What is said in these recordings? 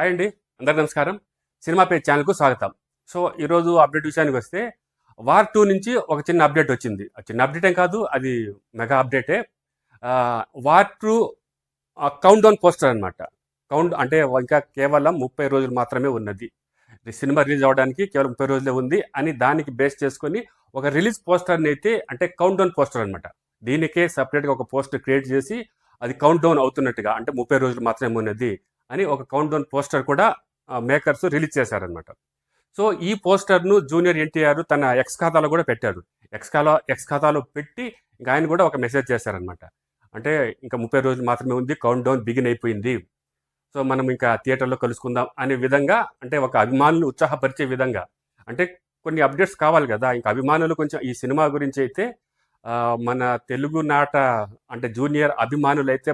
Hi అండి అందరికీ నమస్కారం. సినిమా పేజ్ ఛానల్కు స్వాగతం. సో ఈరోజు అప్డేట్ విషయానికి వస్తే వార్ టూ నుంచి ఒక చిన్న అప్డేట్ వచ్చింది. చిన్న అప్డేట్ ఏం కాదు అది మెగా అప్డేటే. War two count down poster అనమాట కౌంట్ అంటే ఇంకా కేవలం ముప్పై రోజులు మాత్రమే ఉన్నది. సినిమా రిలీజ్ అవ్వడానికి కేవలం ముప్పై రోజులే ఉంది అని దానికి బేస్ చేసుకొని ఒక రిలీజ్ పోస్టర్ని అయితే అంటే కౌంట్ డౌన్ పోస్టర్ అనమాట దీనికే సపరేట్గా ఒక పోస్టర్ క్రియేట్ చేసి అది కౌంట్ డౌన్ అవుతున్నట్టుగా అంటే ముప్పై రోజులు మాత్రమే ఉన్నది. అని ఒక కౌంట్ డౌన్ పోస్టర్ కూడా మేకర్స్ రిలీజ్ చేశారనమాట సో ఈ పోస్టర్ను జూనియర్ ఎన్టీఆర్ తన ఎక్స్ ఖాతాలో కూడా పెట్టారు. ఎక్స్ ఖాతా ఎక్స్ ఖాతాలో పెట్టి ఇంకా ఆయన కూడా ఒక మెసేజ్ చేశారనమాట అంటే ఇంకా ముప్పై రోజులు మాత్రమే ఉంది కౌంట్ డౌన్ బిగిన్ అయిపోయింది. సో మనం ఇంకా థియేటర్లో కలుసుకుందాం అనే విధంగా అంటే ఒక అభిమానులు ఉత్సాహపరిచే విధంగా. అంటే కొన్ని అప్డేట్స్ కావాలి కదా ఇంకా అభిమానులు కొంచెం ఈ సినిమా గురించి అయితే మన తెలుగు నాట అంటే జూనియర్ అభిమానులు అయితే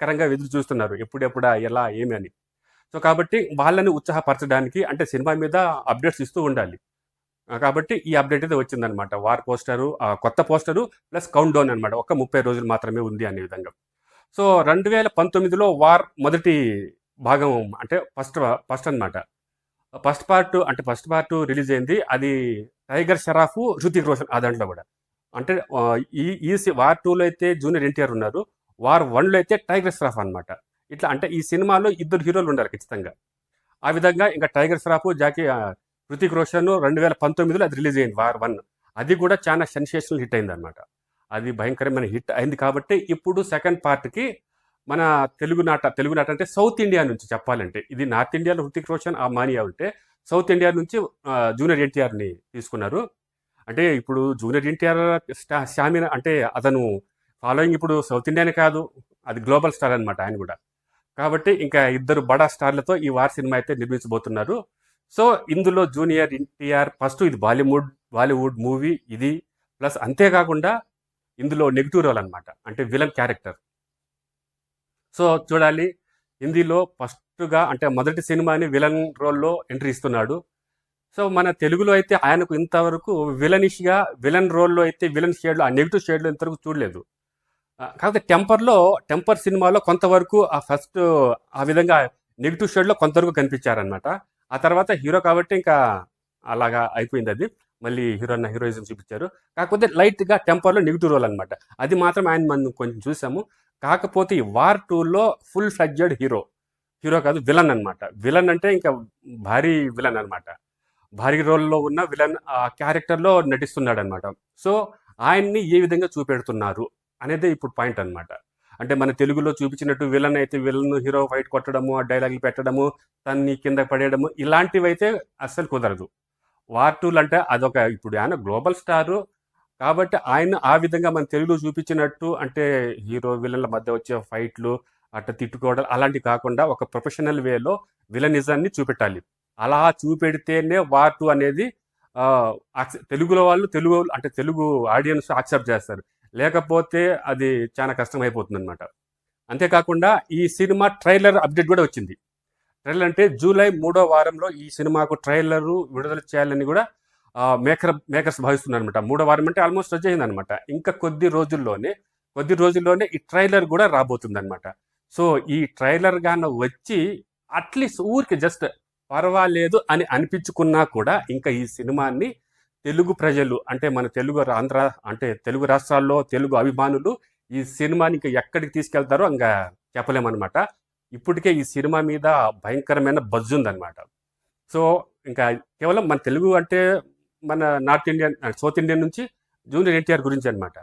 భయంకరంగా ఎదురు చూస్తున్నారు ఎప్పుడెప్పుడా ఎలా ఏమి అని. సో కాబట్టి వాళ్ళని ఉత్సాహపరచడానికి అంటే సినిమా మీద అప్డేట్స్ ఇస్తూ ఉండాలి. కాబట్టి ఈ అప్డేట్ అయితే వచ్చిందనమాట. వార్ పోస్టరు కొత్త పోస్టరు ప్లస్ కౌంట్ డౌన్ అనమాట. ఒక ముప్పై రోజులు మాత్రమే ఉంది అనే విధంగా. సో రెండు వేల పంతొమ్మిదిలో వార్ మొదటి భాగం అంటే ఫస్ట్ ఫస్ట్ అనమాట. ఫస్ట్ పార్ట్ అంటే ఫస్ట్ పార్ట్ రిలీజ్ అయింది. అది టైగర్ షరాఫ్ హృతిక్ రోషన్ ఆ దాంట్లో కూడా. అంటే ఈ ఈ వార్ టూలో అయితే జూనియర్ ఎన్టీఆర్ ఉన్నారు. వార్ వన్లో అయితే టైగర్ శ్రాఫ్ అనమాట ఇట్లా అంటే ఈ సినిమాలో ఇద్దరు హీరోలు ఉన్నారు ఖచ్చితంగా. ఆ విధంగా ఇంకా టైగర్ శ్రాఫ్ జాకీ హృతిక్ రోషన్ రెండు వేల పంతొమ్మిదిలో అది రిలీజ్ అయింది వార్ వన్. అది కూడా చాలా సెన్సేషనల్ హిట్ అయింది అనమాట అది భయంకరమైన హిట్ అయింది కాబట్టి ఇప్పుడు సెకండ్ పార్ట్కి మన తెలుగు నాట తెలుగు నాట అంటే సౌత్ ఇండియా నుంచి చెప్పాలంటే ఇది నార్త్ ఇండియాలో హృతిక్ రోషన్ ఆ మానియా ఉంటే సౌత్ ఇండియా నుంచి జూనియర్ ఎన్టీఆర్ని తీసుకున్నారు. అంటే ఇప్పుడు జూనియర్ ఎన్టీఆర్ స్టా- స్టామినా అంటే అతను ఫాలోయింగ్ ఇప్పుడు సౌత్ ఇండియానే కాదు అది గ్లోబల్ స్టార్ అనమాట ఆయన కూడా. కాబట్టి ఇంకా ఇద్దరు బడా స్టార్లతో ఈ వార్ సినిమా అయితే నిర్మించబోతున్నారు. సో ఇందులో జూనియర్ ఎన్టీఆర్ ఫస్ట్ ఇది బాలీవుడ్ బాలీవుడ్ మూవీ ఇది. ప్లస్ అంతేకాకుండా ఇందులో నెగిటివ్ రోల్ అనమాట అంటే విలన్ క్యారెక్టర్ సో చూడాలి. హిందీలో ఫస్ట్గా అంటే మొదటి సినిమాని విలన్ రోల్లో ఎంట్రీ ఇస్తున్నాడు. సో మన తెలుగులో అయితే ఆయనకు ఇంతవరకు విలనిష్గా విలన్ రోల్లో అయితే విలన్ షేడ్లో ఆ నెగిటివ్ షేడ్లో ఇంతవరకు చూడలేదు. కాకపోతే టెంపర్లో టెంపర్ సినిమాలో కొంతవరకు ఆ ఫస్ట్ ఆ విధంగా నెగిటివ్ షేడ్లో కొంతవరకు కనిపించారనమాట ఆ తర్వాత హీరో కాబట్టి ఇంకా అలాగా అయిపోయింది అది. మళ్ళీ హీరో అన్న హీరోయిజం చూపించారు. కాకపోతే లైట్గా టెంపర్లో నెగిటివ్ రోల్ అనమాట అది మాత్రం ఆయన మనం కొంచెం చూసాము. కాకపోతే ఈ వార్ టూలో ఫుల్ ఫ్లడ్జెడ్ హీరో. హీరో కాదు విలన్ అన్నమాట. విలన్ అంటే ఇంకా భారీ విలన్ అనమాట భారీ రోల్లో ఉన్న విలన్ ఆ క్యారెక్టర్లో నటిస్తున్నాడు అనమాట సో ఆయన్ని ఏ విధంగా చూపెడుతున్నారు? అనేది ఇప్పుడు పాయింట్ అనమాట అంటే మన తెలుగులో చూపించినట్టు విలన్ అయితే విలన్ హీరో ఫైట్ కొట్టడము ఆ డైలాగులు పెట్టడము తన్ని కింద పడేయడము ఇలాంటివి అయితే అస్సలు కుదరదు. వార్ టూలు అంటే అదొక ఇప్పుడు ఆయన గ్లోబల్ స్టారు కాబట్టి ఆయన ఆ విధంగా మన తెలుగులో చూపించినట్టు అంటే హీరో విలన్ల మధ్య వచ్చే ఫైట్లు అట్ట తిట్టుకోవడం అలాంటివి కాకుండా ఒక ప్రొఫెషనల్ వేలో విలనిజాన్ని చూపెట్టాలి. అలా చూపెడితేనే వార్ టూ అనేది తెలుగులో వాళ్ళు తెలుగు అంటే తెలుగు ఆడియన్స్ యాక్సెప్ట్ చేస్తారు. లేకపోతే అది చాలా కష్టం అయిపోతుంది అనమాట అంతేకాకుండా ఈ సినిమా ట్రైలర్ అప్డేట్ కూడా వచ్చింది. ట్రైలర్ అంటే జూలై మూడో వారంలో ఈ సినిమాకు ట్రైలర్ విడుదల చేయాలని కూడా మేకర్ మేకర్స్ భావిస్తున్నారు అనమాట మూడో వారం అంటే ఆల్మోస్ట్ వచ్చేసింది అనమాట ఇంకా కొద్ది రోజుల్లోనే కొద్ది రోజుల్లోనే ఈ ట్రైలర్ కూడా రాబోతుంది అనమాట సో ఈ ట్రైలర్ గాన వచ్చి అట్లీస్ట్ ఊరికి జస్ట్ పర్వాలేదు అని అనిపించుకున్నా కూడా ఇంకా ఈ సినిమాని తెలుగు ప్రజలు అంటే మన తెలుగు ఆంధ్ర అంటే తెలుగు రాష్ట్రాల్లో తెలుగు అభిమానులు ఈ సినిమాని ఇంకా ఎక్కడికి తీసుకెళ్తారో ఇంకా చెప్పలేమన్నమాట. ఇప్పటికే ఈ సినిమా మీద భయంకరమైన బజ్ ఉందన్నమాట. సో ఇంకా కేవలం మన తెలుగు అంటే మన నార్త్ ఇండియన్ సౌత్ ఇండియన్ నుంచి జూనియర్ ఎన్టీఆర్ గురించి అనమాట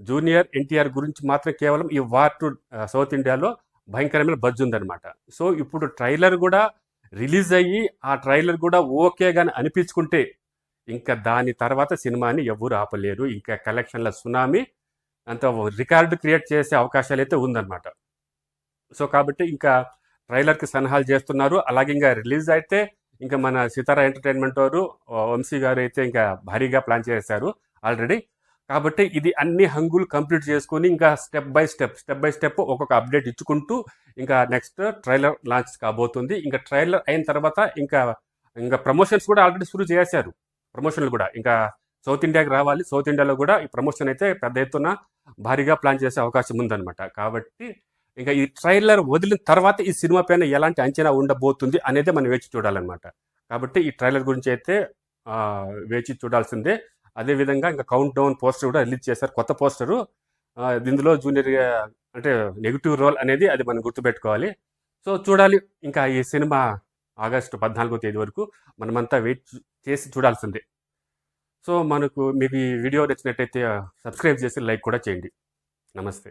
జూనియర్ ఎన్టీఆర్ గురించి మాత్రం కేవలం ఈ వార్ టు సౌత్ ఇండియాలో భయంకరమైన బజ్ ఉందన్నమాట. సో ఇప్పుడు ట్రైలర్ కూడా రిలీజ్ అయ్యి ఆ ట్రైలర్ కూడా ఓకే కానీ అనిపించుకుంటే ఇంకా దాని తర్వాత సినిమాని ఎవరు ఆపలేరు. ఇంకా కలెక్షన్ల సునామీ అంత రికార్డు క్రియేట్ చేసే అవకాశాలు అయితే ఉందన్నమాట. సో కాబట్టి ఇంకా ట్రైలర్కి సన్నాహాలు చేస్తున్నారు. అలాగే ఇంకా రిలీజ్ అయితే ఇంకా మన సితారా ఎంటర్టైన్మెంట్ వారు వంశీ గారు అయితే ఇంకా భారీగా ప్లాన్ చేశారు ఆల్రెడీ. కాబట్టి ఇది అన్ని హంగులు కంప్లీట్ చేసుకొని ఇంకా step by step step by step ఒక్కొక్క అప్డేట్ ఇచ్చుకుంటూ ఇంకా నెక్స్ట్ ట్రైలర్ లాంచ్ కాబోతుంది. ఇంకా ట్రైలర్ అయిన తర్వాత ఇంకా ఇంకా ప్రమోషన్స్ కూడా ఆల్రెడీ షురూ చేశారు. ప్రమోషన్లు కూడా. ఇంకా సౌత్ ఇండియాకి రావాలి. సౌత్ ఇండియాలో కూడా ఈ ప్రమోషన్ అయితే పెద్ద ఎత్తున భారీగా ప్లాన్ చేసే అవకాశం ఉందన్నమాట. కాబట్టి ఇంకా ఈ ట్రైలర్ వదిలిన తర్వాత ఈ సినిమా పైన ఎలాంటి అంచనా ఉండబోతుంది అనేది మనం వేచి చూడాలన్నమాట. కాబట్టి ఈ ట్రైలర్ గురించి అయితే వేచి చూడాల్సిందే. అదేవిధంగా ఇంకా కౌంట్ డౌన్ పోస్టర్ కూడా రిలీజ్ చేశారు. కొత్త పోస్టరు. ఇందులో జూనియర్ అంటే నెగిటివ్ రోల్ అనేది అది మనం గుర్తుపెట్టుకోవాలి. సో చూడాలి. ఇంకా ఈ సినిమా ఆగస్టు పద్నాలుగో తేదీ వరకు మనమంతా వెయిట్ చేసి చూడాల్సిందే. సో మనకు మీకు ఈ వీడియో నచ్చినట్టయితే సబ్స్క్రైబ్ చేసి లైక్ కూడా చేయండి. నమస్తే.